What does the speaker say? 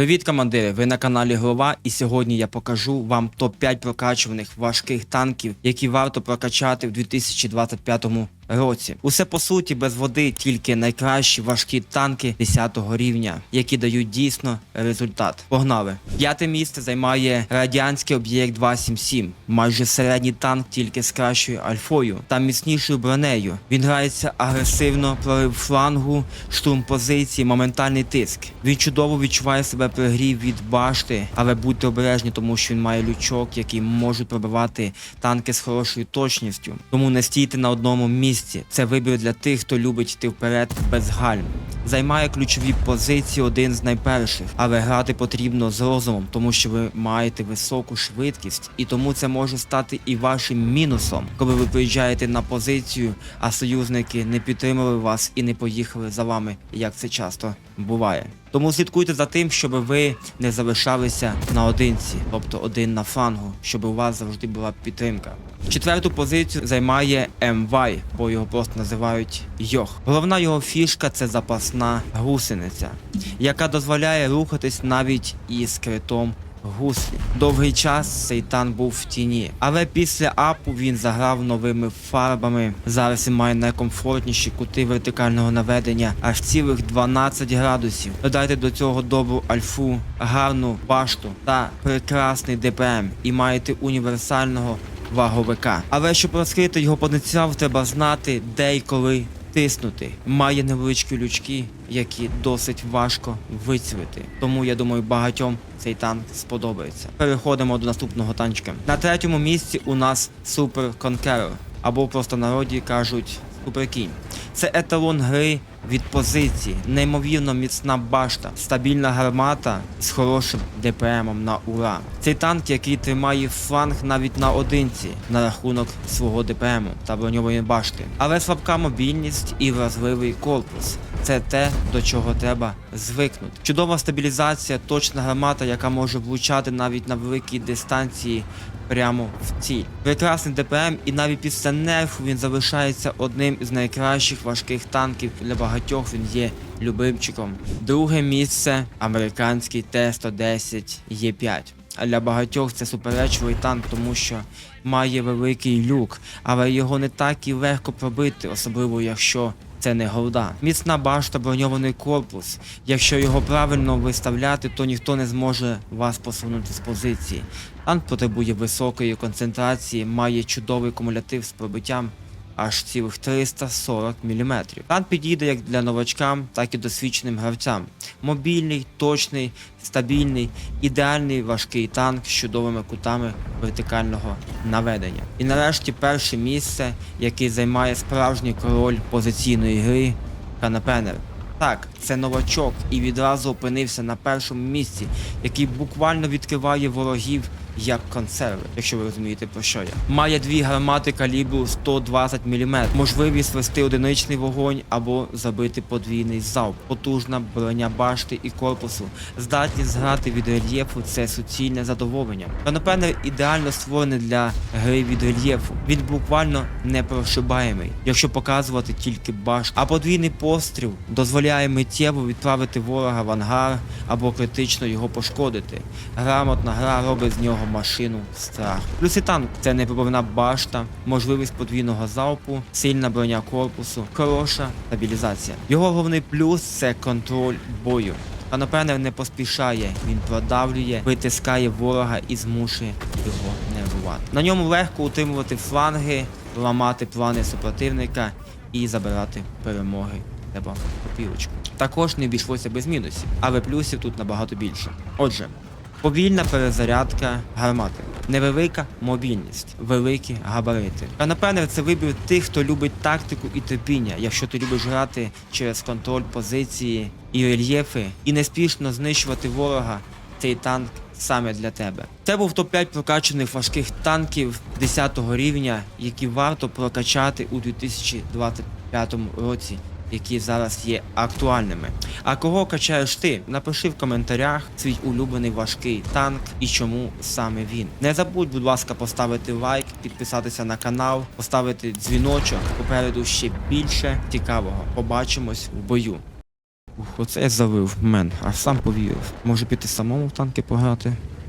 Привіт, командири! Ви на каналі Глова, і сьогодні я покажу вам топ-5 прокачуваних важких танків, які варто прокачати в 2025 році. Усе по суті без води, тільки найкращі важкі танки 10 рівня, які дають дійсно результат. Погнали! П'яте місце займає радянський об'єкт 277, майже середній танк, тільки з кращою альфою та міцнішою бронею. Він грається агресивно, прорив флангу, штурм позиції, моментальний тиск. Він чудово відчуває себе при грі від башти, але будьте обережні, тому що він має лючок, який можуть пробивати танки з хорошою точністю. Тому не стійте на одному місці. Це вибір для тих, хто любить йти вперед без гальм. Займає ключові позиції один з найперших, але грати потрібно з розумом, тому що ви маєте високу швидкість, і тому це може стати і вашим мінусом, коли ви приїжджаєте на позицію, а союзники не підтримали вас і не поїхали за вами, як це часто буває. Тому слідкуйте за тим, щоб ви не залишалися наодинці, тобто один на флангу, щоб у вас завжди була підтримка. Четверту позицію займає МВАЙ, бо його просто називають Йох. Головна його фішка це запасна гусениця, яка дозволяє рухатись навіть із критом гуслі. Довгий час цей танк був в тіні, але після апу він заграв новими фарбами. Зараз він має найкомфортніші кути вертикального наведення, аж цілих 12 градусів. Додайте до цього добру альфу, гарну башту та прекрасний ДПМ і маєте універсального ваговика. Але щоб розкрити його потенціал, треба знати, де і коли тиснути. Має невеличкі лючки, які досить важко вицвити. Тому я думаю, багатьом цей танк сподобається. Переходимо до наступного танчика. На третьому місці у нас Super Conqueror, або просто народі кажуть Суперкінь. Це еталон гри від позиції, неймовірно міцна башта, стабільна гармата з хорошим ДПМом на ура. Цей танк, який тримає фланг навіть на одинці на рахунок свого ДПМу та броньової башти. Але слабка мобільність і вразливий корпус. Це те, до чого треба звикнути. Чудова стабілізація, точна гармата, яка може влучати навіть на великій дистанції прямо в ціль. Прекрасний ДПМ, і навіть після нерфу він залишається одним із найкращих важких танків. Для багатьох він є любимчиком. Друге місце американський Т-110 Е5. А для багатьох це суперечливий танк, тому що має великий люк, але його не так і легко пробити, особливо якщо це не голда. Міцна башта, броньований корпус. Якщо його правильно виставляти, то ніхто не зможе вас посунути з позиції. Танк потребує високої концентрації, має чудовий кумулятив з пробиттям аж цілих 340 мм. Танк підійде як для новачкам, так і досвідченим гравцям. Мобільний, точний, стабільний, ідеальний важкий танк з чудовими кутами вертикального наведення. І нарешті перше місце, яке займає справжній король позиційної гри Канапенер. Так, це новачок і відразу опинився на першому місці, який буквально відкриває ворогів як консерви, якщо ви розумієте про що я. Має дві гармати калібру 120 мм, можливість вести одиничний вогонь або забити подвійний залп, потужна броня башти і корпусу, здатність зграти від рельєфу це суцільне задоволення. Канопенер ідеально створений для гри від рельєфу. Він буквально непрошибаємий, якщо показувати тільки башт. А подвійний постріл дозволяє миттєво відправити ворога в ангар або критично його пошкодити. Грамотна гра робить з нього машину страху. Плюси танк це непробивна башта, можливість подвійного залпу, сильна броня корпусу, хороша стабілізація. Його головний плюс це контроль бою. Канопенер не поспішає, він продавлює, витискає ворога і змушує його нервувати. На ньому легко утримувати фланги, ламати плани супротивника і забирати перемоги. Треба копілочку. Також не обійшлося без мінусів, але плюсів тут набагато більше. Отже, повільна перезарядка гармати, невелика мобільність, великі габарити. Канапенер це вибір тих, хто любить тактику і терпіння. Якщо ти любиш грати через контроль позиції і рельєфи, і неспішно знищувати ворога, цей танк саме для тебе. Це був топ-5 прокачаних важких танків 10 рівня, які варто прокачати у 2025 році. Які зараз є актуальними. А кого качаєш ти? Напиши в коментарях свій улюблений важкий танк і чому саме він. Не забудь, будь ласка, поставити лайк, підписатися на канал, поставити дзвіночок. Попереду ще більше цікавого. Побачимось в бою. Ух, оце я завив, мен, аж сам повірив. Може піти самому в танки пограти.